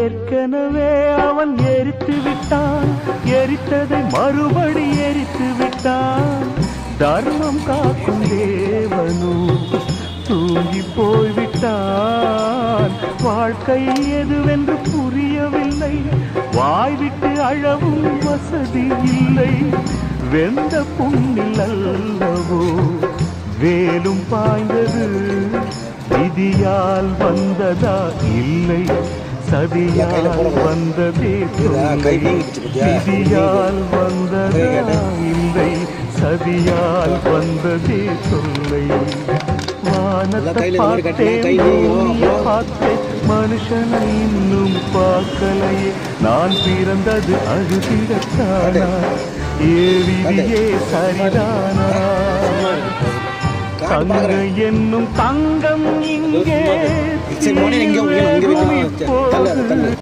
ஏற்கனவே அவன் எரித்து விட்டான். எரித்ததை மறுபடி எரித்து விட்டான். தர்மம் காக்கும் தேவனு தூங்கி போய்விட்டான். வாழ்க்கை எதுவென்று புரியவில்லை. வாய்விட்டு அழவும் வசதி இல்லை. வெந்த புண்ணில் அல்லவோ வேலும் பாய்ந்தது. விதியால் வந்ததா இல்லை. சதியால் வந்ததே விதியால் வந்ததா இல்லை சதியால் வந்ததே தொல்லை. வானத்தை பார்த்தேன் பார்த்தேன் மனுஷனை இன்னும் பார்க்கலையே நான் பிறந்தது அழுதிடத்தானா ஏ விதியே சரிதானா? தங்க என்னும் தங்கம் இங்கே